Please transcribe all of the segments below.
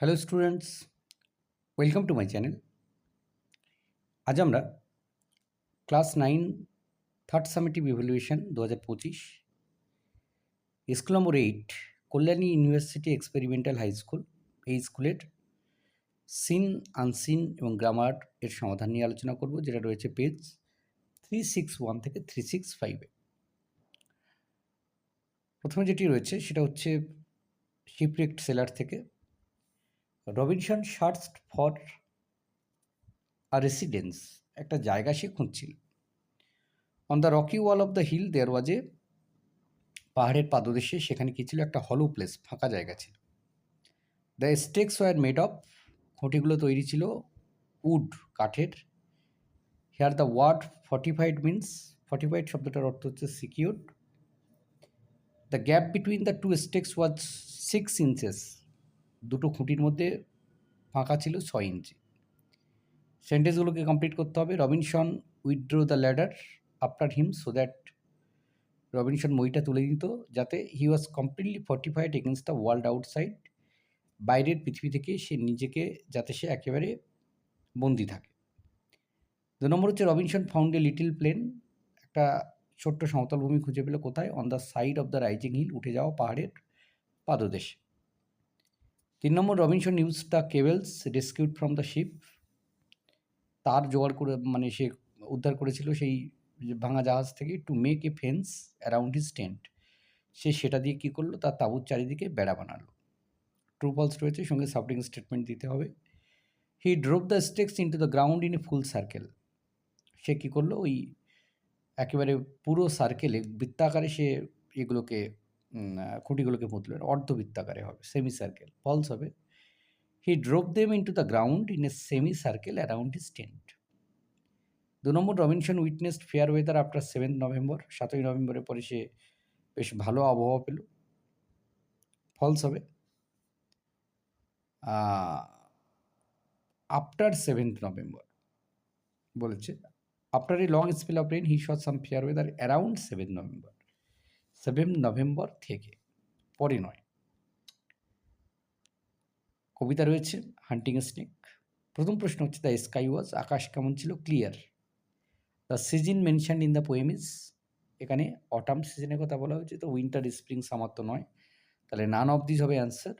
Hello students welcome to my channel আজ আমরা class nine third summative evaluation দু হাজার পঁচিশ school number eight Kalyani university experimental high school এই স্কুলের সিন আনসিন এবং গ্রামার এর সমাধান নিয়ে আলোচনা করব, যেটা রয়েছে পেজ থ্রি সিক্স ওয়ান থেকে থ্রি সিক্স ফাইভে প্রথমে যেটি রয়েছে, সেটা হচ্ছে শিপরেক্ট সেলার থেকে Robinson searched for a residence, একটা জায়গা সে খুঁজছিল। On the rocky wall of the hill there was a পাহাড়ের পাদদেশে সেখানে কি ছিল? একটা হলো প্লেস ফাঁকা জায়গা ছিল। The stakes were made of খুঁটিগুলো তৈরি ছিল উড কাঠের। Here the word fortified means fortified শব্দটার অর্থ হচ্ছে secured the gap between the two stakes was six inches দুটো খুঁটির মধ্যে ফাঁকা ছিল ছয় ইঞ্চি। সেন্টেন্সগুলোকে কমপ্লিট করতে হবে। Robinson withdraw the ladder after him so that Robinson মইটা তুলে দিত যাতে he was completely fortified against the world outside বাইরের পৃথিবী থেকে সে নিজেকে যাতে সে একেবারে বন্দি থাকে। দু নম্বর হচ্ছে Robinson found a little plain একটা ছোট্ট সমতল ভূমি খুঁজে পেল কোথায়? On the side of the rising hill উঠে যাওয়া পাহাড়ের পাদদেশে। তিন নম্বর Robinson the cables rescued from the ship. তার জোগাড় করে মানে সে উদ্ধার করেছিল সেই ভাঙা জাহাজ থেকে to make a fence around his tent সে সেটা দিয়ে কী করল? তার তাঁবুর চারিদিকে বেড়া বানালো। ট্রু ফলস রয়েছে, সঙ্গে সাপোর্টিং স্টেটমেন্ট দিতে হবে। He drop the stakes into the ground in a full circle সে কী করল? ওই একেবারে পুরো সার্কেলে বৃত্তাকারে সে এগুলোকে খুঁটিগুলোকে পুঁতলেন অর্ধবৃত্তাকারে হবে সেমি সার্কেল ফলস হবে। He drop them into the ground in a semi circle around his tent দু নম্বর Robinson witnessed fair weather after seventh November সাতই নভেম্বরের পরে সে বেশ ভালো আবহাওয়া পেল। ফলস হবে। আফটার সেভেন্থ নভেম্বর বলেছে after a long spell of rain he shot some fair weather around seven November seven November থেকে, পরে নয়। কবিতা রয়েছে হান্টিং স্নেক প্রথম প্রশ্ন হচ্ছে দ্য স্কাই ওয়াজ আকাশ কেমন ছিল? Clear the season mention in the poem is এখানে অটাম সিজনের কথা বলা হয়েছে, তো উইন্টার স্প্রিং সামার তো নয়। তাহলে নান অফ দিস হবে answer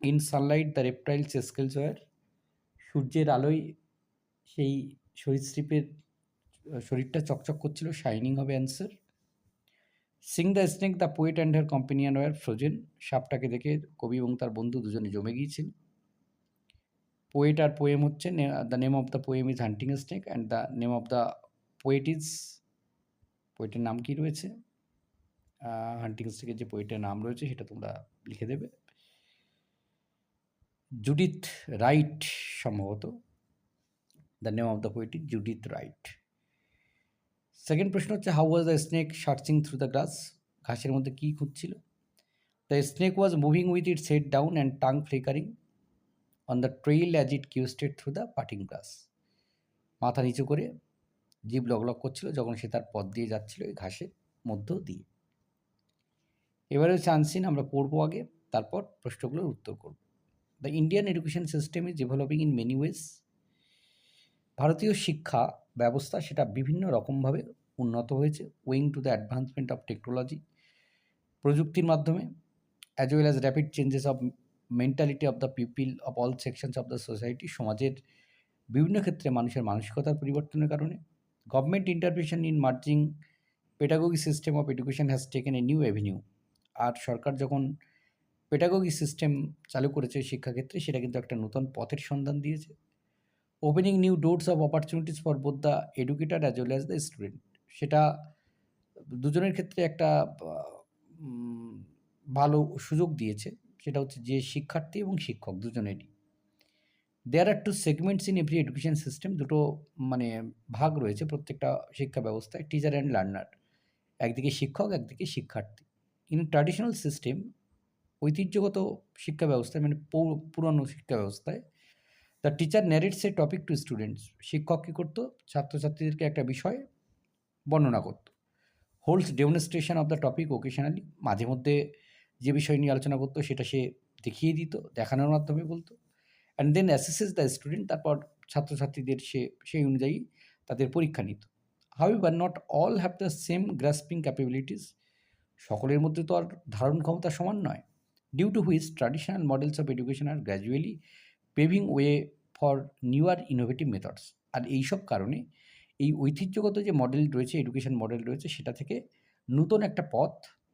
in sunlight the reptile scales were সূর্যের আলোয় সেই সরীসৃপের শরীরটা চকচক করছিল শাইনিং হবে answer seeing the snake, the poet and her companion were frozen, সাপটাকে দেখে কবি এবং তার বন্ধু দুজনে জমে গিয়েছিল। পোয়েট আর পোয়েম হচ্ছে the name of the poem is hunting snake and the name of the poet is, পোয়েটের নাম কি রয়েছে? হান্টিং স্নেকের যে পোয়েটের নাম রয়েছে সেটা তোমরা লিখে দেবে। জুডিথ রাইট সম্ভবত, the name of the poet is Judith Wright. Second প্রশ্ন হচ্ছে how was the snake searching through the grass ঘাসের মধ্যে কী খুঁজছিল? The snake was moving with its head down and tongue flickering on the trail as it quested through the parting grass মাথা নিচু করে জীব লগলগ করছিল যখন সে তার পথ দিয়ে যাচ্ছিল এই ঘাসের মধ্য দিয়ে। এবারে হচ্ছে আনসিন আমরা পড়ব আগে, তারপর প্রশ্নগুলোর উত্তর করব। The Indian education system is developing in many ways ভারতীয় শিক্ষা ব্যবস্থা সেটা বিভিন্ন রকমভাবে উন্নত হয়েছে owing to the advancement of technology প্রযুক্তির মাধ্যমে as well as rapid changes of mentality of the people of all sections of the society সমাজের বিভিন্ন ক্ষেত্রে মানুষের মানসিকতার পরিবর্তনের কারণে। Government intervention in merging pedagogy system of education has taken a new avenue আর সরকার যখন পেডাগোগি সিস্টেম চালু করেছে শিক্ষাক্ষেত্রে, সেটা কিন্তু একটা নতুন পথের সন্ধান দিয়েছে। Opening new doors of opportunities for both the educator as well as the student সেটা দুজনের ক্ষেত্রে একটা ভালো সুযোগ দিয়েছে। সেটা হচ্ছে যে শিক্ষার্থী এবং শিক্ষক দুজনেরই। There are two segments in every education system দুটো মানে ভাগ রয়েছে প্রত্যেকটা শিক্ষা ব্যবস্থায় টিচার অ্যান্ড লার্নার একদিকে শিক্ষক, একদিকে শিক্ষার্থী। ইন ট্র্যাডিশনাল সিস্টেম ঐতিহ্যগত শিক্ষা ব্যবস্থায় মানে পুরনো শিক্ষা ব্যবস্থায় the teacher narrates a topic to students শিক্ষক কী করতো? ছাত্রছাত্রীদেরকে একটা বিষয় বর্ণনা করতো। Holds demonstration of the topic occasionally মাঝে মধ্যে যে বিষয় নিয়ে আলোচনা করতো, সেটা সে দেখিয়ে দিত, দেখানোর মাধ্যমে বলতো। And then assesses the student তারপর ছাত্রছাত্রীদের সে, সেই অনুযায়ী তাদের পরীক্ষা নিত। How however not all have the same grasping capabilities সকলের মধ্যে তো আর ধারণ ক্ষমতা সমান নয়। Due to which traditional models of education are gradually paving way for newer innovative methods আর এইসব কারণে এই ঐতিহ্যগত যে মডেল রয়েছে এডুকেশন মডেল রয়েছে, সেটা থেকে নতুন একটা পথ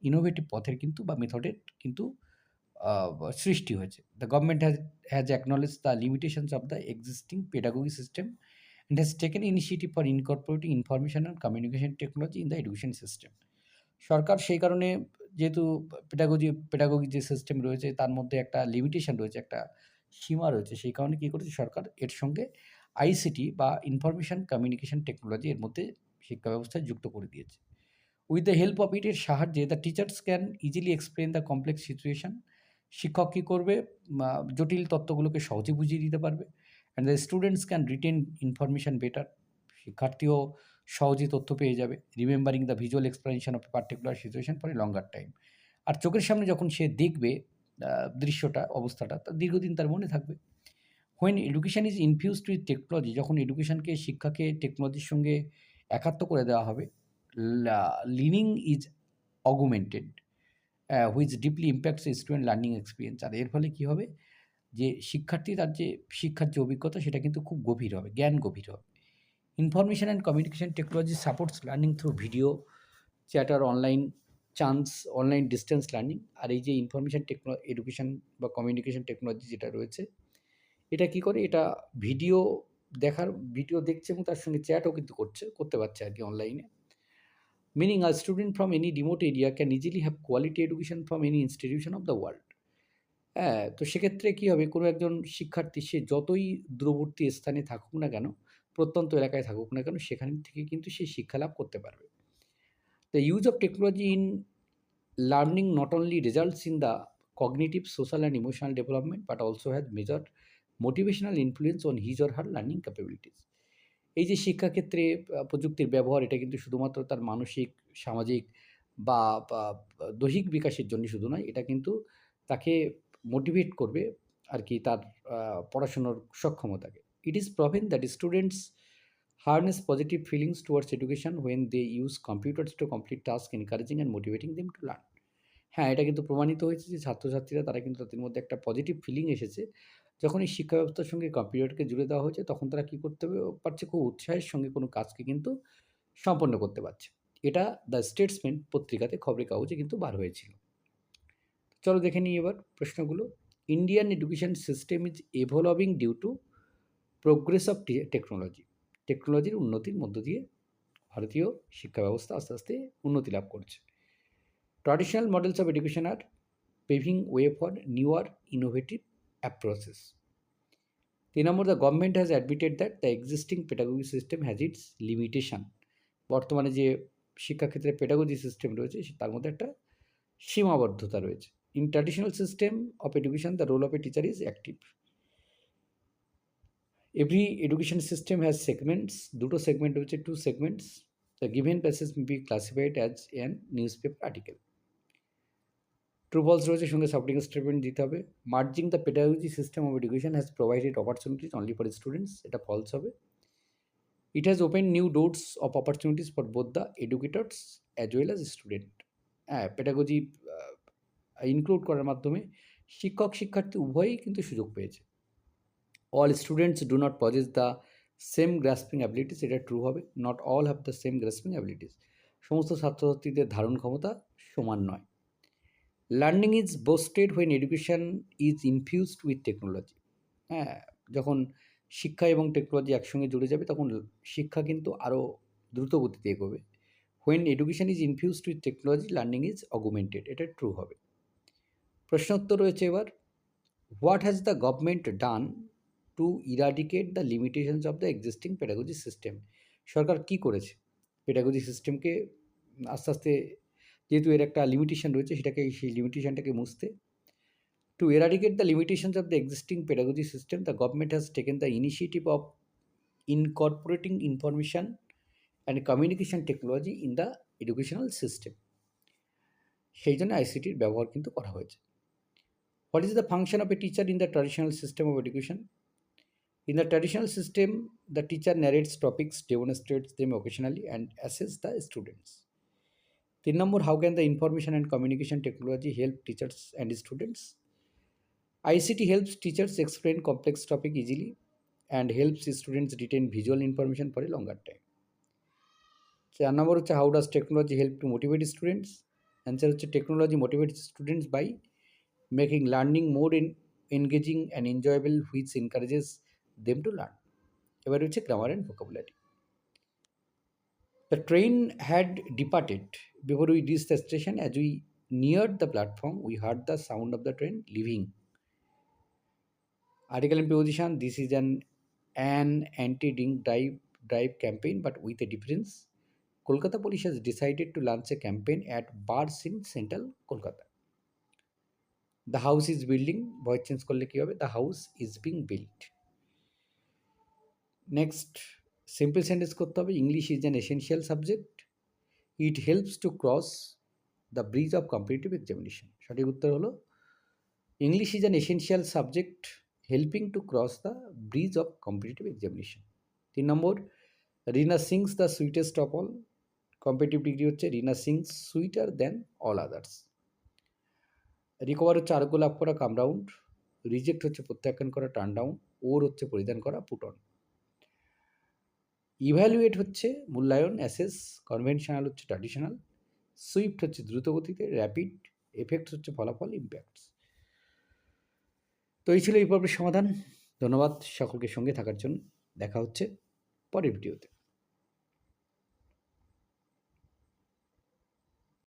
ইনোভেটিভ পথের কিন্তু বা মেথডের কিন্তু সৃষ্টি হয়েছে। The government has has acknowledge the limitations of the existing pedagogy system and has taken initiative for incorporating information and communication technology in the education system. সরকার সেই কারণে যেহেতু পেডাগজি পেডাগোগি যে সিস্টেম রয়েছে, তার মধ্যে একটা লিমিটেশন রয়েছে, একটা সীমা রয়েছে। সেই কারণে কী করেছে সরকার? এর সঙ্গে আইসিটি বা ইনফরমেশন কমিউনিকেশন টেকনোলজি এর মধ্যে শিক্ষা ব্যবস্থায় যুক্ত করে দিয়েছে। With the help of IT এর সাহায্যে the teachers can easily explain the complex situation শিক্ষক কী করবে? জটিল তত্ত্বগুলোকে সহজে বুঝিয়ে দিতে পারবে। And the students can retain information better শিক্ষার্থীও সহজে তথ্য পেয়ে যাবে। Remembering the visual explanation of particular situation for a longer time আর চোখের সামনে যখন সে দেখবে দৃশ্যটা, অবস্থাটা, তা দীর্ঘদিন তার মনে থাকবে। When education is infused with technology যখন এডুকেশনকে শিক্ষাকে টেকনোলজির সঙ্গে একাত্ম করে দেওয়া হবে learning is augmented which deeply impacts student learning experience আর এর ফলে কী হবে? যে শিক্ষার্থী তার যে শিক্ষার যে অভিজ্ঞতা, সেটা কিন্তু খুব গভীর হবে, জ্ঞান গভীর হবে। Information and communication technology supports learning through video chatter online chance online distance learning আর এই যে ইনফরমেশান টেকনো এডুকেশন বা কমিউনিকেশন টেকনোলজি যেটা রয়েছে, এটা কি করে? এটা ভিডিও দেখার ভিডিও দেখছে এবং তার সঙ্গে চ্যাটও কিন্তু করছে, করতে পারছে আর কি অনলাইনে meaning a student from any remote area can easily have quality education from any institution of the world হ্যাঁ তো সেক্ষেত্রে কী হবে? কোনো একজন শিক্ষার্থী, সে যতই দূরবর্তী স্থানে থাকুক না কেন, প্রত্যন্ত এলাকায় থাকুক না কেন, সেখান থেকে কিন্তু সে শিক্ষা লাভ করতে পারবে। The use of technology in learning not only results in the cognitive social and emotional development but also has major motivational influence on his or her learning capabilities এই যে শিক্ষাক্ষেত্রে প্রযুক্তির ব্যবহার, এটা কিন্তু শুধুমাত্র তার মানসিক, সামাজিক বা দৈহিক বিকাশের জন্য শুধু নয়, এটা কিন্তু তাকে মোটিভেট করবে আর কি তার পড়াশোনার সক্ষমতাকে। It is proven that students harness positive feelings towards education when they use computers to complete task encouraging and motivating them to learn হ্যাঁ এটা কিন্তু প্রমাণিত হয়েছে যে ছাত্রছাত্রীরা, তারা কিন্তু তাদের মধ্যে একটা পজিটিভ ফিলিং এসেছে। যখন এই শিক্ষা ব্যবস্থার সঙ্গে কম্পিউটারকে জুড়ে দেওয়া হয়েছে, তখন তারা কী করতে পারছে খুব উৎসাহের সঙ্গে কোনো কাজকে কিন্তু সম্পন্ন করতে পারছে। এটা দ্য স্টেটসমেন্ট পত্রিকাতে খবরের কাগজে কিন্তু বার হয়েছিল। চলো দেখে নিই এবার প্রশ্নগুলো। Indian education system is evolving due to progress of technology টেকনোলজির উন্নতির মধ্য দিয়ে ভারতীয় শিক্ষা ব্যবস্থা আস্তে আস্তে উন্নতি লাভ করছে। Traditional models of education are paving way for newer innovative approaches তিন নম্বর the government has admitted that the existing pedagogy system has its limitation বর্তমানে যে শিক্ষাক্ষেত্রে পেডাগোজি সিস্টেম রয়েছে তার মধ্যে একটা সীমাবদ্ধতা রয়েছে। In traditional system of education the role of a teacher is active every education system has segments দুটো সেগমেন্ট রয়েছে two segments the given passage be classified as an newspaper article true false রয়েছে, সঙ্গে supporting statement দিতে হবে। Merging the pedagogy system of education has provided opportunities only for students এটা false হবে। It has open new doors of opportunities for both the educators as well as student হ্যাঁ pedagogy include করার মাধ্যমে শিক্ষক শিক্ষার্থী উভয়ই কিন্তু সুযোগ পেয়েছে। All students do not possess the same grasping abilities এটা ট্রু হবে। Not all have the same grasping abilities সমস্ত ছাত্রছাত্রীদের ধারণ ক্ষমতা সমান নয়। Learning is boosted when education is infused with technology হ্যাঁ যখন শিক্ষা এবং টেকনোলজি একসঙ্গে জুড়ে যাবে, তখন শিক্ষা কিন্তু আরও দ্রুত গতিতে এগোবে। When education is infused with technology learning is augmented এটা ট্রু হবে। প্রশ্নোত্তর রয়েছে এবার। What has the government done to eradicate the limitations of the existing pedagogy system সরকার কি করেছে? পেডাগোজি সিস্টেমকে আস্তে আস্তে, যেহেতু এর একটা লিমিটেশন রয়েছে, সেটাকে, সেই লিমিটেশনটাকে মুছতে to eradicate the limitations of the existing pedagogy system the government has taken the initiative of incorporating information and communication technology in the educational system সেই জন্য আইসিটির ব্যবহার কিন্তু করা হয়েছে। What is the function of a teacher in the traditional system of education? In the traditional system, the teacher narrates topics, demonstrates them occasionally, and assesses the students. তিন নম্বর how can the information and communication technology help teachers and students ICT helps teachers explain complex topic easily and helps students retain visual information for a longer time. চার নম্বর হচ্ছে how does technology help to motivate students answer হচ্ছে technology motivate students by making learning more in engaging and enjoyable which encourages them to learn এবার হচ্ছে grammar and vocabulary The train had departed. Before we reached the station, as we neared the platform, we heard the sound of the train leaving. Article and position this is an an anti-drink drive drive campaign, but with a difference. Kolkata police has decided to launch a campaign at bars in central Kolkata. The house is building. Voice change করলে কি হবে the house is being build next simple sentence করতে হবে English is an essential subject it helps to cross the bridge of competitive examination সঠিক উত্তর হলো English is an essential subject helping to cross the bridge of competitive examination তিন number Rina sings the sweetest of all competitive degree হচ্ছে Rina sings sweeter than all others recover হচ্ছে আরোগ্য লাভ করা কাম round reject হচ্ছে প্রত্যাখ্যান করা turn down wear হচ্ছে পরিধান করা পুটন ইভ্যালুয়েট হচ্ছে মূল্যায়ন অ্যাসেস কনভেনশনাল হচ্ছে ট্র্যাডিশনাল সুইফট হচ্ছে দ্রুতগতিতে র্যাপিড এফেক্ট হচ্ছে ফলাফল ইম্প্যাক্টস তো এই ছিল এই পর্বের সমাধান। ধন্যবাদ সকলকে সঙ্গে থাকার জন্য। দেখা হচ্ছে পরের ভিডিওতে।